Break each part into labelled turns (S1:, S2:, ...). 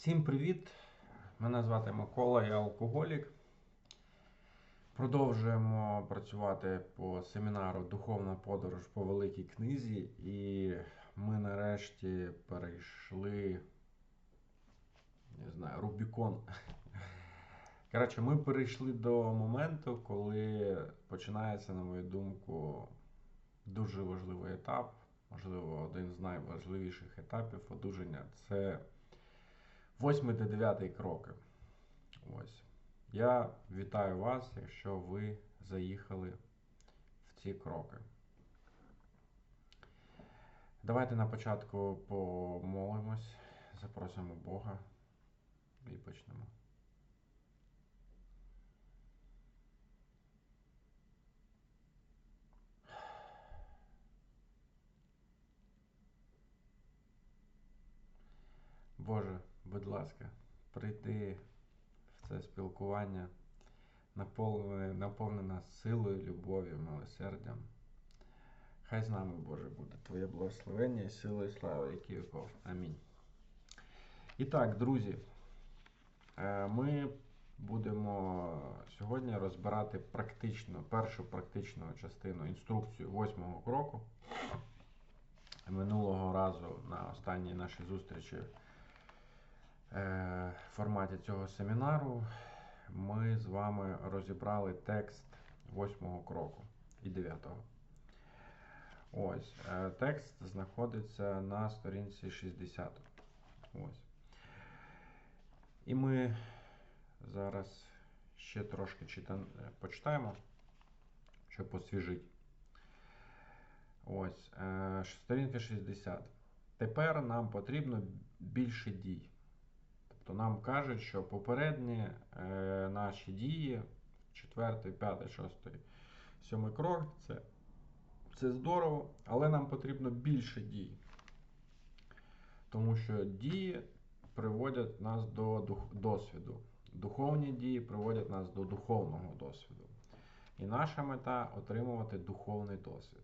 S1: Всім привіт! Мене звати Микола, я алкоголік. Продовжуємо працювати по семінару Духовна подорож по великій книзі, і ми нарешті перейшли, не знаю, Рубікон. Коротше, ми перейшли до моменту, коли починається, на мою думку, дуже важливий етап, можливо, один з найважливіших етапів одужання це 8 та 9 кроки. Ось. Я вітаю вас, якщо ви заїхали в ці кроки. Давайте на початку помолимось, запросимо Бога і почнемо. Боже, будь ласка, прийди в це спілкування, наповни силою, любов'ю, милосердям. Хай з нами, Боже, буде Твоє благословення і сила і слава, які віков. Амінь. І так, друзі, е, ми будемо сьогодні розбирати практично, першу практичну частину інструкцію восьмого кроку. Минулого разу на останній нашій зустрічі форматі цього семінару ми з вами розібрали текст восьмого кроку і дев'ятого. Ось, е, Текст знаходиться на сторінці 60. Ось. І ми зараз ще трошки читан... Е, почитаємо, щоб освіжити. Ось, сторінка 60. Тепер нам потрібно більше дій. Тобто нам кажуть, що попередні е, наші дії, четвертий, п'ятий, шостий, сьомий крок, це, це здорово, але нам потрібно більше дій. Тому що дії приводять нас до дух, досвіду. Духовні дії приводять нас до духовного досвіду. І наша мета отримувати духовний досвід.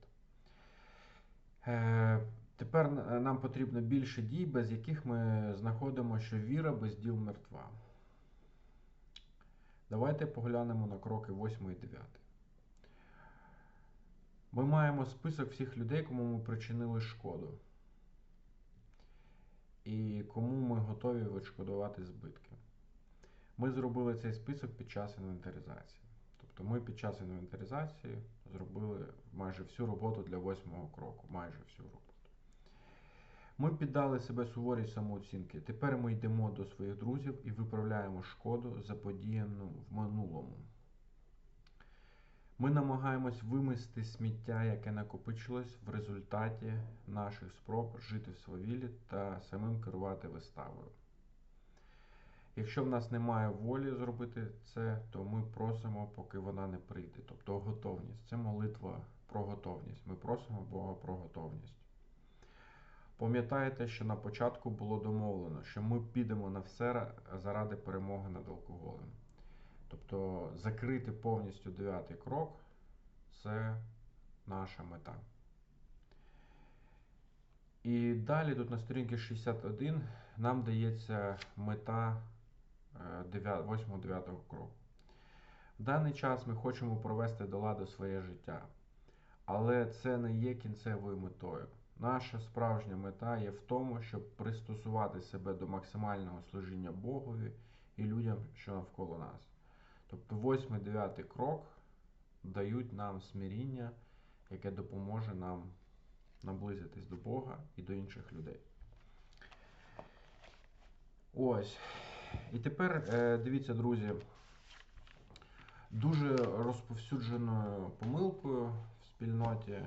S1: Е, Тепер е, нам потрібно більше дій, без яких ми знаходимо, що віра без діл мертва. Давайте поглянемо на кроки 8 і 9. Ми маємо список всіх людей, кому ми причинили шкоду. І кому ми готові відшкодувати збитки. Ми зробили цей список під час інвентаризації. Тобто ми під час інвентаризації зробили майже всю роботу для восьмого кроку. Майже всю роботу. Ми піддали себе суворій самооцінки. Тепер ми йдемо до своїх друзів і виправляємо шкоду, заподіяну в минулому. Ми намагаємось вимести сміття, яке накопичилось в результаті наших спроб жити в свавілі та самим керувати виставою. Якщо в нас немає волі зробити це, то ми просимо, поки вона не прийде. Тобто готовність. Це молитва про готовність. Ми просимо Бога про готовність. Пам'ятаєте, що на початку було домовлено, що ми підемо на все заради перемоги над алкоголем. Тобто закрити повністю дев'ятий крок це наша мета. І далі тут на сторінці 61 нам дається мета 8-9 е, кроку. В даний час ми хочемо провести до ладу своє життя, але це не є кінцевою метою. Наша справжня мета є в тому, щоб пристосувати себе до максимального служіння Богові і людям, що навколо нас. Тобто 8-9 крок дають нам смиріння, яке допоможе нам наблизитись до Бога і до інших людей. Ось. І тепер е, дивіться, друзі, дуже розповсюдженою помилкою в спільноті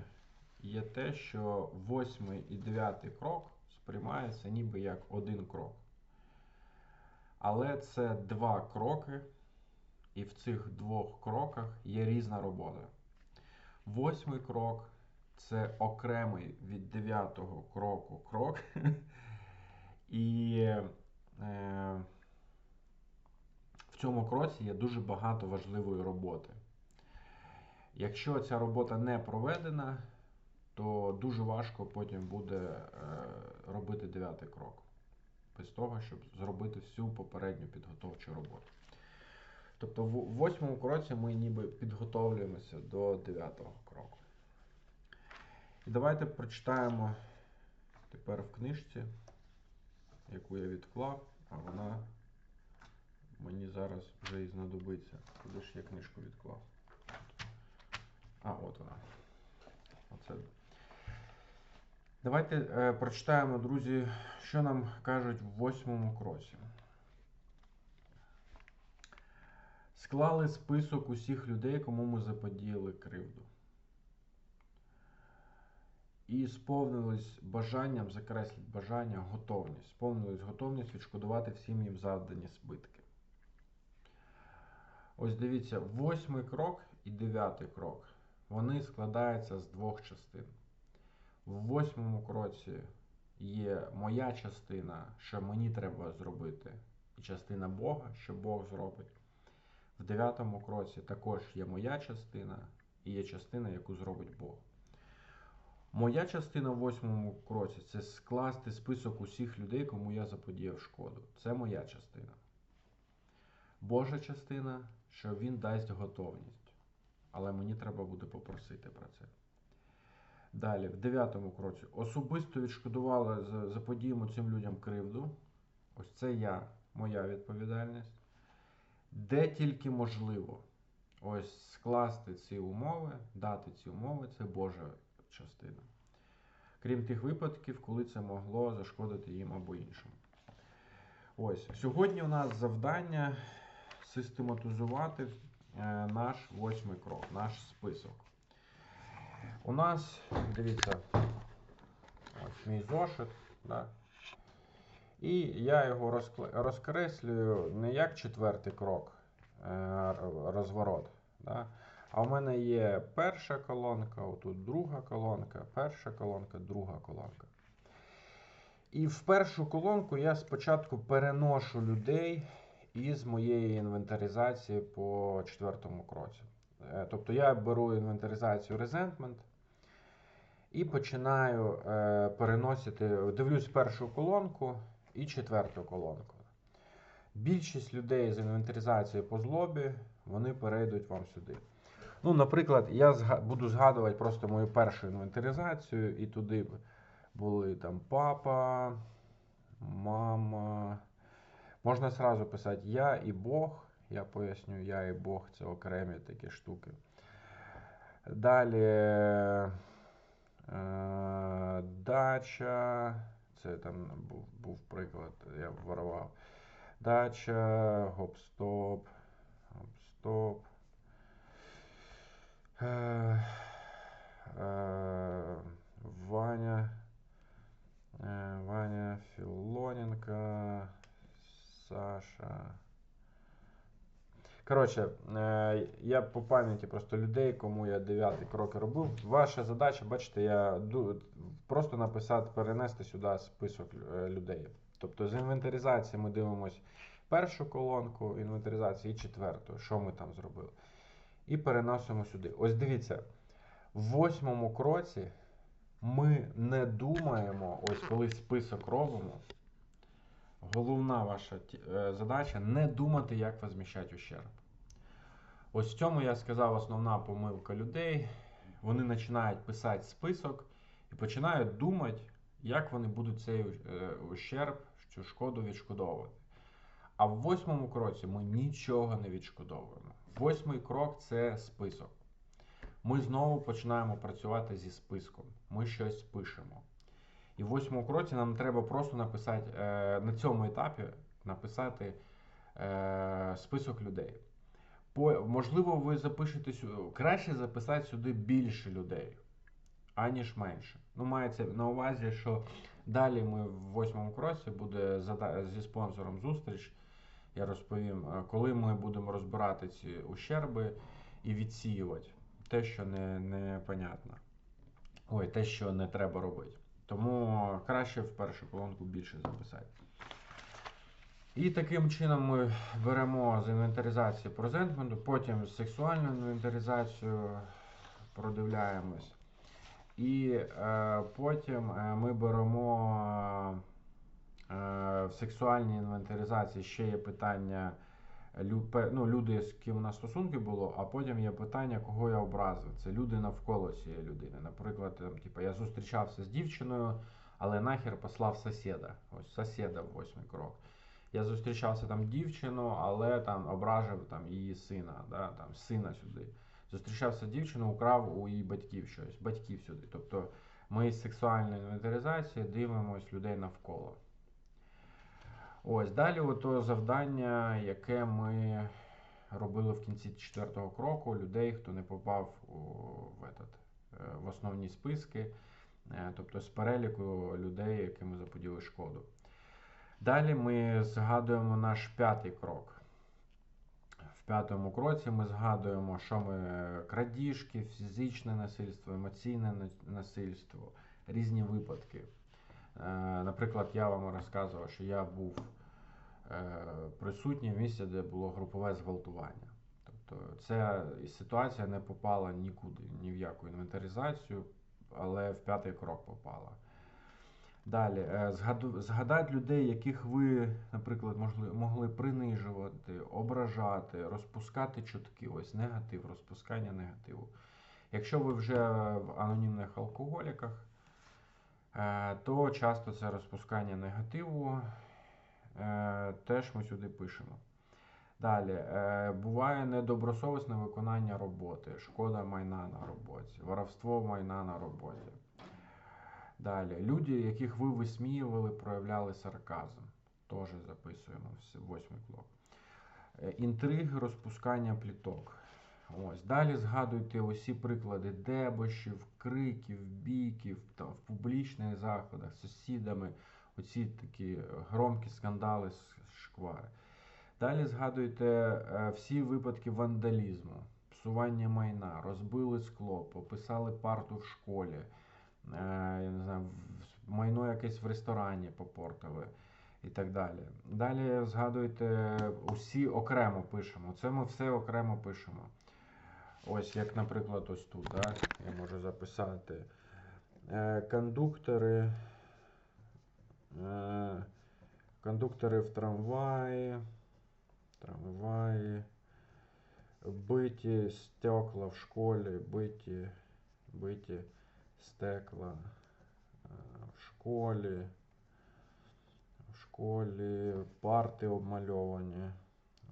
S1: є те, що восьмий і дев'ятий крок сприймається ніби як один крок. Але це два кроки, і в цих двох кроках є різна робота. Восьмий крок це окремий від дев'ятого кроку крок. І е, в цьому кроці є дуже багато важливої роботи. Якщо ця робота не проведена, то дуже важко потім буде е, робити дев'ятий крок. без того, щоб зробити всю попередню підготовчу роботу. Тобто в восьмому кроці ми ніби підготовлюємося до дев'ятого кроку. І давайте прочитаємо тепер в книжці, яку я відклав, а вона мені зараз вже і знадобиться. Куди ж я книжку відклав? А, от вона. Оце. Давайте е, прочитаємо, друзі, що нам кажуть в восьмому кроці. Склали список усіх людей, кому ми заподіяли кривду. І сповнились бажанням, закресліть бажання, готовність. Сповнились готовність відшкодувати всім їм завдані збитки. Ось дивіться, восьмий крок і дев'ятий крок. Вони складаються з двох частин. В восьмому кроці є моя частина, що мені треба зробити, і частина Бога, що Бог зробить. В дев'ятому кроці також є моя частина і є частина, яку зробить Бог. Моя частина в восьмому кроці це скласти список усіх людей, кому я заподіяв шкоду. Це моя частина. Божа частина, що він дасть готовність. Але мені треба буде попросити про це. Далі, в дев'ятому кроці, особисто відшкодували за, заподіємо цим людям кривду. Ось це я, моя відповідальність. Де тільки можливо, ось скласти ці умови, дати ці умови це Божа частина. Крім тих випадків, коли це могло зашкодити їм або іншим. Ось, сьогодні у нас завдання систематизувати е, наш восьмий крок, наш список. У нас, дивіться, ось мій зошит. Да? І я його розкреслюю не як четвертий крок, е, розворот. Да? А в мене є перша колонка, отут друга колонка, перша колонка, друга колонка. І в першу колонку я спочатку переношу людей із моєї інвентаризації по четвертому кроці. Е, Тобто я беру інвентаризацію Resentment і починаю е, переносити, дивлюсь першу колонку і четверту колонку. Більшість людей з інвентаризацією по злобі, вони перейдуть вам сюди. Ну, наприклад, я буду згадувати просто мою першу інвентаризацію, і туди були там папа, мама. Можна сразу писати я і Бог. Я поясню, я і Бог це окремі такі штуки. Далі е, дача. Це там був, був приклад, я вворував. Дача, гоп-стоп, гоп-стоп. Е, е, Ваня. е, Ваня Філоненко. Саша. Коротше, е, я по пам'яті просто людей, кому я дев'ятий крок робив. Ваша задача, бачите, я просто написати, перенести сюди список е, людей. Тобто з інвентаризації ми дивимось першу колонку інвентаризації і четверту, що ми там зробили. І переносимо сюди. Ось дивіться, в восьмому кроці ми не думаємо, ось коли список робимо. Головна ваша е, задача не думати, як возміщати ущерб. Ось в цьому я сказав основна помилка людей. Вони починають писати список і починають думати, як вони будуть цей е, ущерб, цю шкоду відшкодовувати. А в восьмому кроці ми нічого не відшкодовуємо. Восьмий крок це список. Ми знову починаємо працювати зі списком. Ми щось пишемо. І в восьмому кроці нам треба просто написати е, на цьому етапі написати е, список людей. Можливо, ви запишете сю- краще записати сюди більше людей, аніж менше. Ну, мається на увазі, що далі ми в восьмому кроці буде зі спонсором зустріч. Я розповім, е, коли ми будемо розбирати ці ущерби і відсіювати те, що не, не понятно. Ой, те, що не треба робити. Тому краще в першу колонку більше записати. І таким чином ми беремо з інвентаризації презентменту, потім з сексуальною інвентаризацією продивляємось. І е, потім е, ми беремо е, сексуальній інвентаризації ще є питання ну, люди, з ким у нас стосунки було, а потім є питання, кого я образив. Це люди навколо цієї людини. Наприклад, там, типу, я зустрічався з дівчиною, але нахер послав сусіда. Ось сусіда восьмий крок. Я зустрічався там дівчину, але там ображив там її сина, да, там сина сюди. Зустрічався з дівчиною, украв у її батьків щось, батьків сюди. Тобто ми з сексуальної інвентаризації дивимось людей навколо. Ось далі, ото завдання, яке ми робили в кінці четвертого кроку, людей, хто не попав у, в, этот, е, в основні списки, е, тобто з переліку людей, яким ми заподіли шкоду. Далі ми згадуємо наш п'ятий крок. В п'ятому кроці ми згадуємо, що ми крадіжки, фізичне насильство, емоційне насильство, різні випадки. Е, Наприклад, я вам розказував, що я був е, присутній в місці, де було групове зґвалтування. Тобто ця ситуація не попала нікуди, ні в яку інвентаризацію, але в п'ятий крок попала. Далі, е, згадати людей, яких ви, наприклад, могли, могли принижувати, ображати, розпускати чутки, ось негатив, розпускання негативу. Якщо ви вже в анонімних алкоголіках, е, то часто це розпускання негативу е, теж ми сюди пишемо. Далі, буває недобросовісне виконання роботи, шкода майна на роботі, воровство майна на роботі. Далі, люди, яких ви висміювали, проявляли сарказм. Теж записуємо восьмий блок. Е, Інтриги, розпускання пліток. Ось. Далі згадуйте усі приклади дебощів, криків, бійків там, в публічних заходах з сусідами, оці такі е, громкі скандали, с- шквари. Далі згадуйте е, всі випадки вандалізму, псування майна, розбили скло, пописали парту в школі, я не знаю, майно якесь в ресторані попортили і так далі. Далі згадуйте усі окремо пишемо. Це ми все окремо пишемо. Ось, як, наприклад, ось тут, да? я можу записати. Е, кондуктори. Е, кондуктори в трамваї. Трамваї. Биті стекла в школі, биті, биті стекла е, в школі. В школі парти обмальовані.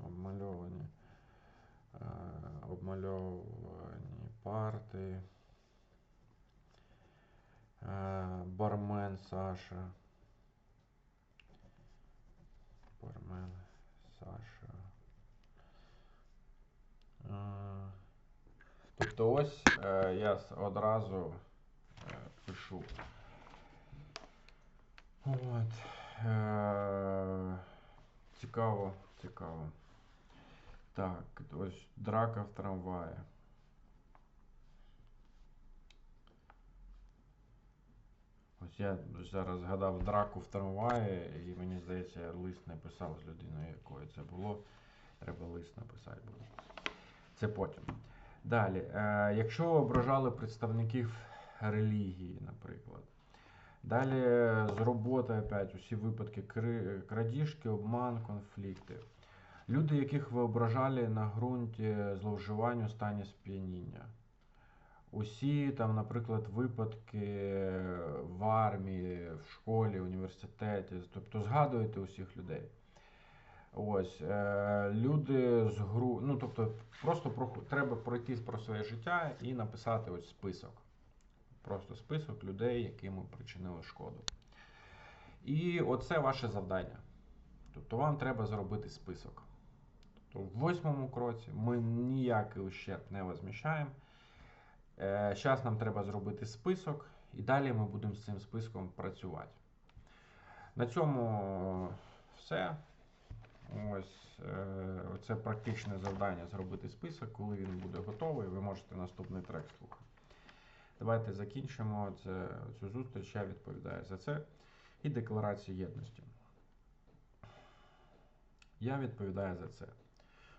S1: Обмальовані. Е, обмальовані парти. Е, Бармен Саша. Бармен Саша. Тобто ось я одразу пишу. От. Е, цікаво, цікаво. Так, ось драка в трамваї. Ось я зараз згадав драку в трамваї, і мені здається, я лист не писав з людиною, якою це було. Треба лист написати буде. Це потім. Далі, е, якщо ображали представників релігії, наприклад. Далі з роботи опять усі випадки крадіжки, обман, конфлікти. Люди, яких ви ображали на ґрунті зловживань у стані сп'яніння. Усі там, наприклад, випадки в армії, в школі, університеті, тобто згадуєте усіх людей. Ось е, люди з гру, ну тобто, просто прох- треба пройти про своє життя і написати ось список. Просто список людей, яким ми причинили шкоду. І оце ваше завдання. Тобто вам треба зробити список. Тобто в восьмому кроці ми ніякий ущерб не возміщаємо. Зараз нам треба зробити список, і далі ми будемо з цим списком працювати. На цьому все. Ось е, це практичне завдання зробити список. Коли він буде готовий, ви можете наступний трек слухати. Давайте закінчимо цю зустріч. Я відповідаю за це. І декларацію єдності. Я відповідаю за це.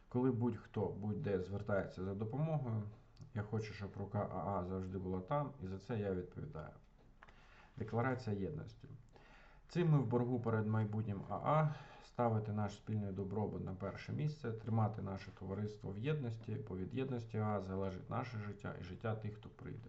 S1: Коли будь-хто будь-де звертається за допомогою, я хочу, щоб рука АА завжди була там, і за це я відповідаю. Декларація єдності. Цим ми в боргу перед майбутнім АА ставити наш спільний добробут на перше місце, тримати наше товариство в єдності, бо від єдності АА залежить наше життя і життя тих, хто прийде.